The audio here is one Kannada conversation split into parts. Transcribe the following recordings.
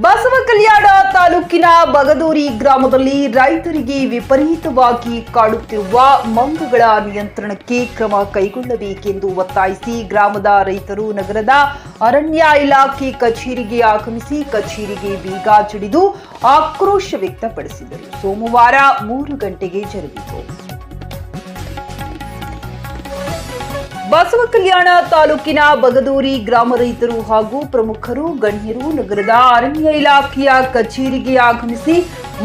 ಬಸವ ಕಲ್ಯಾಣ ತಾಲೂಕಿನ ಬಗದೂರಿ ಗ್ರಾಮದಲ್ಲಿ ರೈತರಿಗೆ ವಿಪರೀತವಾಗಿ ಕಾಡುತ್ತಿರುವ ಮಂಗಗಳ ನಿಯಂತ್ರಣಕ್ಕೆ ಕ್ರಮ ಕೈಗೊಳ್ಳಬೇಕೆಂದು ಒತ್ತಾಯಿಸಿ ಗ್ರಾಮದ ರೈತರು ನಗರದ ಅರಣ್ಯ ಇಲಾಖೆ ಕಚೇರಿಗೆ ಆಗಮಿಸಿ ಕಚೇರಿಗೆ ಬೀಗ ಜಡಿದು ಆಕ್ರೋಶ ವ್ಯಕ್ತಪಡಿಸಿದರು. ಸೋಮವಾರ ಮೂರು ಗಂಟೆಗೆ ಜರುಗಿತು. ಬಸವ ಕಲ್ಯಾಣ ತಾಲೂಕಿನ ಬಗದೂರಿ ಗ್ರಾಮ ರೈತರು ಹಾಗೂ ಪ್ರಮುಖರು, ಗಣ್ಯರು ನಗರದ ಅರಣ್ಯ ಇಲಾಖೆಯ ಕಚೇರಿಗೆ ಆಗಮಿಸಿ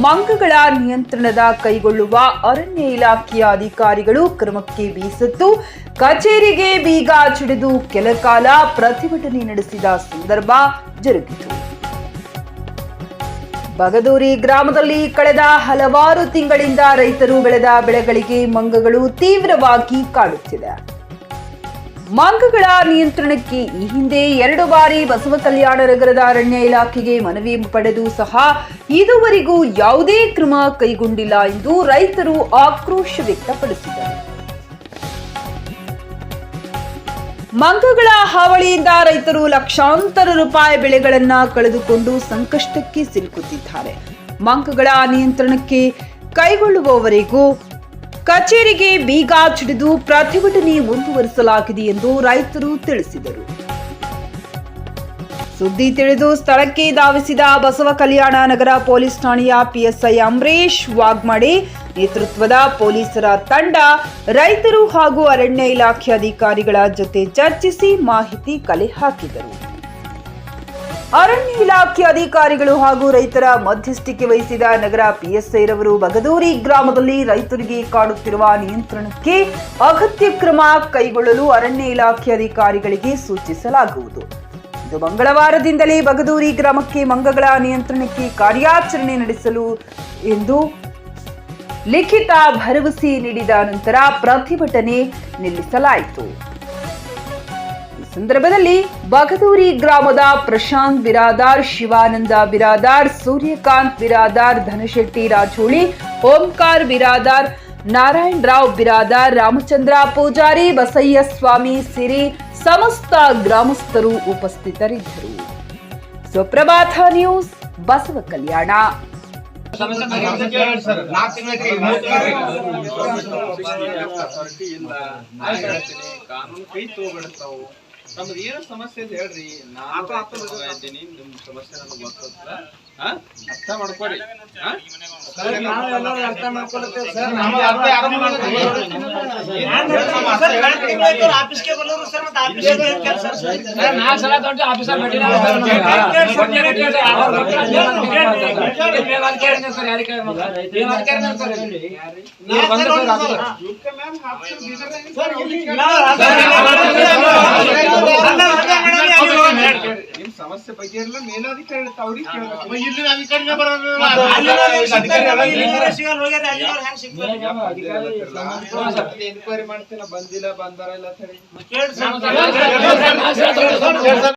ಮಂಗಗಳ ನಿಯಂತ್ರಣದ ಕೈಗೊಳ್ಳುವ ಅರಣ್ಯ ಇಲಾಖೆಯ ಅಧಿಕಾರಿಗಳು ಕ್ರಮಕ್ಕೆ ಬೀಸತ್ತು ಕಚೇರಿಗೆ ಬೀಗ ಚಿಡಿದು ಕೆಲ ಕಾಲ ಪ್ರತಿಭಟನೆ ನಡೆಸಿದ ಸಂದರ್ಭ ಜರುಗಿತು. ಬಗದೂರಿ ಗ್ರಾಮದಲ್ಲಿ ಕಳೆದ ಹಲವಾರು ತಿಂಗಳಿಂದ ರೈತರು ಬೆಳೆದ ಬೆಳೆಗಳಿಗೆ ಮಂಗಗಳು ತೀವ್ರವಾಗಿ ಕಾಡುತ್ತಿದೆ. ಮಂಗಗಳ ನಿಯಂತ್ರಣಕ್ಕೆ ಈ ಹಿಂದೆ ಎರಡು ಬಾರಿ ಬಸವ ಕಲ್ಯಾಣ ನಗರದ ಅರಣ್ಯ ಇಲಾಖೆಗೆ ಮನವಿ ಪಡೆದು ಸಹ ಇದುವರೆಗೂ ಯಾವುದೇ ಕ್ರಮ ಕೈಗೊಂಡಿಲ್ಲ ಎಂದು ರೈತರು ಆಕ್ರೋಶ ವ್ಯಕ್ತಪಡಿಸಿದ್ದಾರೆ ಮಂಗಗಳ ಹಾವಳಿಯಿಂದ ರೈತರು ಲಕ್ಷಾಂತರ ರೂಪಾಯಿ ಬೆಳೆಗಳನ್ನ ಕಳೆದುಕೊಂಡು ಸಂಕಷ್ಟಕ್ಕೆ ಸಿಲುಕುತ್ತಿದ್ದಾರೆ. ಮಂಗಗಳ ನಿಯಂತ್ರಣಕ್ಕೆ ಕೈಗೊಳ್ಳುವವರೆಗೂ ಕಚೇರಿಗೆ ಬೀಗ ಚಿಡಿದು ಪ್ರತಿಭಟನೆ ಮುಂದುವರಿಸಲಾಗಿದೆ ಎಂದು ರೈತರು ತಿಳಿಸಿದರು. ಸುದ್ದಿ ತಿಳಿದು ಸ್ಥಳಕ್ಕೆ ಧಾವಿಸಿದ ಬಸವ ಕಲ್ಯಾಣ ನಗರ ಪೊಲೀಸ್ ಠಾಣೆಯ ಪಿಎಸ್ಐ ಅಂಬರೀಶ್ ವಾಗ್ಮಡೆ, ನೇತೃತ್ವದ ಪೊಲೀಸರ ತಂಡ, ರೈತರು ಹಾಗೂ ಅರಣ್ಯ ಇಲಾಖೆ ಅಧಿಕಾರಿಗಳ ಜೊತೆ ಚರ್ಚಿಸಿ ಮಾಹಿತಿ ಕಲೆ ಹಾಕಿದರು. ಅರಣ್ಯ ಇಲಾಖೆ ಅಧಿಕಾರಿಗಳು ಹಾಗೂ ರೈತರ ಮಧ್ಯಸ್ಥಿಕೆ ವಹಿಸಿದ ನಗರ ಪಿಎಸ್ಐರವರು ಬಗದೂರಿ ಗ್ರಾಮದಲ್ಲಿ ರೈತರಿಗೆ ಕಾಡುತ್ತಿರುವ ನಿಯಂತ್ರಣಕ್ಕೆ ಅಗತ್ಯ ಕ್ರಮ ಕೈಗೊಳ್ಳಲು ಅರಣ್ಯ ಇಲಾಖೆ ಅಧಿಕಾರಿಗಳಿಗೆ ಸೂಚಿಸಲಾಗುವುದು. ಇದು ಮಂಗಳವಾರದಿಂದಲೇ ಬಗದೂರಿ ಗ್ರಾಮಕ್ಕೆ ಮಂಗಗಳ ನಿಯಂತ್ರಣಕ್ಕೆ ಕಾರ್ಯಾಚರಣೆ ನಡೆಸಲು ಎಂದು ಲಿಖಿತ ಭರವಸೆ ನೀಡಿದ ನಂತರ ಪ್ರತಿಭಟನೆ ನಿಲ್ಲಿಸಲಾಯಿತು. ಸಂದರ್ಭದಲ್ಲಿ ಬಗದೂರಿ ಗ್ರಾಮದ ಪ್ರಶಾಂತ್ ಬಿರಾದಾರ್ ಶಿವಾನಂದ ಬಿರಾದಾರ್ ಸೂರ್ಯಕಾಂತ್ ಬಿರಾದಾರ್ ಧನಶೆಟ್ಟಿ ರಾಜೋಳಿ ಓಂಕಾರ್ ಬಿರಾದಾರ್ ನಾರಾಯಣ್ ರಾವ್ ಬಿರಾದಾರ್ ರಾಮಚಂದ್ರ ಪೂಜಾರಿ ಬಸಯ್ಯ ಸ್ವಾಮಿ ಸಿರಿ ಸಮಸ್ತ ಗ್ರಾಮಸ್ಥರು ಉಪಸ್ಥಿತರಿದ್ದರು ಸುಪ್ರಭಾತ ನ್ಯೂಸ್ ಬಸವ ಕಲ್ಯಾಣ ನಮ್ದು ಏನೋ ಸಮಸ್ಯೆ ಇದೆ ಹೇಳ್ರಿ ನಾನು ಇದ್ದೀನಿ ನಿಮ್ ಸಮಸ್ಯೆ ನನಗೆ ಗೊತ್ತದ ಹಾ? ಅರ್ಥ ಮಾಡ್ಕೊರಿ ಹಾ? ನಿಮ್ ಸಮಸ್ಯೆ ಬಗ್ಗೆ ಎಲ್ಲ ಮೇಲಾಧಿಕಾರಿ ಇರ್ತಾವ ಅವ್ರಿಗೆ ಕೇಳ್ಬೇಕು ಇಲ್ಲಿನ ಅಧಿಕಾರಿನೇ ಬರೋದು ಎನ್ಕ್ವೈರಿ ಮಾಡ್ತೀನ ಬಂದಿಲ್ಲ ಬಂದಾರ ಇಲ್ಲ ಅಂತ ಹೇಳಿ ಕೇಳಿ ಸರ್